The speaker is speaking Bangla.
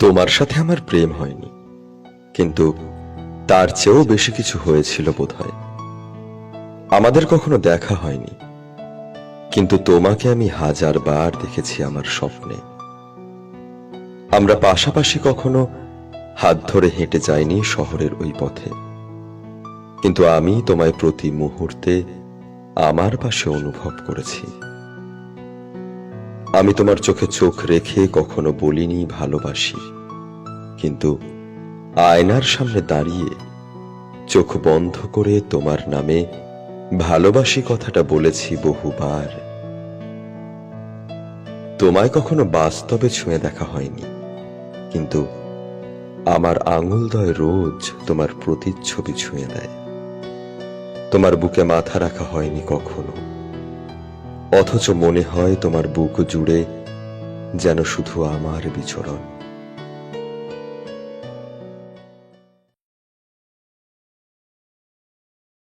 তোমার সাথে আমার প্রেম হয়নি, কিন্তু তার চেয়েও বেশি কিছু হয়েছিল বোধহয়। আমাদের কখনো দেখা হয়নি, কিন্তু তোমাকে আমি হাজার বার দেখেছি আমার স্বপ্নে। আমরা পাশাপাশি কখনো হাত ধরে হেঁটে যাইনি শহরের ওই পথে, কিন্তু আমি তোমায় প্রতি মুহূর্তে আমার পাশে অনুভব করেছি। আমি তোমার চোখে চোখ রেখে কখনো বলিনি ভালোবাসি। কিন্তু আয়নার সামনে দাঁড়িয়ে চোখ বন্ধ করে তোমার নামে ভালোবাসি কথাটা বলেছি বহুবার। তোমায় কখনো বাস্তবে ছুঁয়ে দেখা হয়নি। কিন্তু আমার আঙুলদয় রোজ তোমার প্রতিচ্ছবি ছুঁয়ে দেয়। তোমার বুকে মাথা রাখা হয়নি কখনো। অথচ মনে হয় তোমার বুক জুড়ে যেন শুধু আমার বিচরণ।